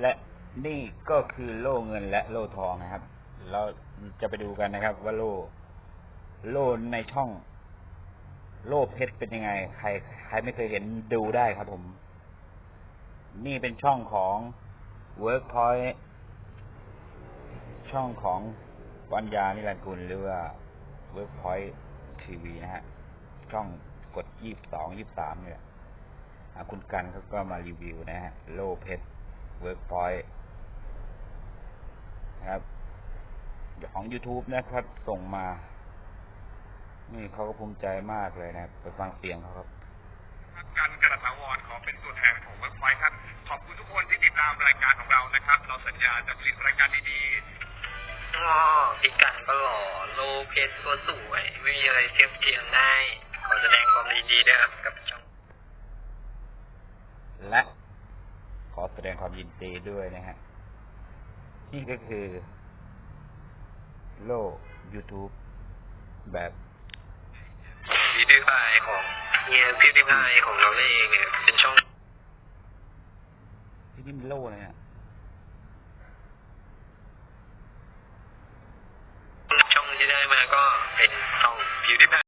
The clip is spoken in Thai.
และนี่ก็คือโล่เงินและโล่ทองนะครับ เราจะไปดูกันนะครับ ว่าโล่โล่ในช่อง โล่เพชรเป็นยังไง ใคร ใครไม่เคยเห็นดูได้ครับผม นี่เป็นช่องของ Workpoint ช่องของปัญญานิรันดร์กุลหรือว่า Workpoint TV นะฮะ ช่องกดยี่สองยี่สามเนี่ยคุณกันเขาก็มารีวิวนะฮะ โล่เพชร Workpoint นะครับของ YouTube นะครับ ส่งมา นี่เขาก็ภูมิใจมากเลยนะครับ ไปฟังเสียงเขาครับครับกันกระถาวรขอเป็นตัวแทนของเวิร์กไฟครับ ขอบคุณทุกคนที่ติดตามรายการของเรานะครับ เราสัญญาจะผลิตรายการดีก็พิกันก็หล่อโลเพชรก็สวย ไม่มีอะไรเทียบเทียมได้ ขอแสดงความยินดีด้วยครับกับช่องและขอ แสดงความยินดีด้วยนะฮะ นี่ก็คือ โลก YouTube แบบพิวดิพายของเฮียพิวดิพายของเราเองเนี่ยเป็นช่องที่นี่มันโล่เลยเนี่ยช่องที่ได้มาก็เป็นช่องพิวดิพาย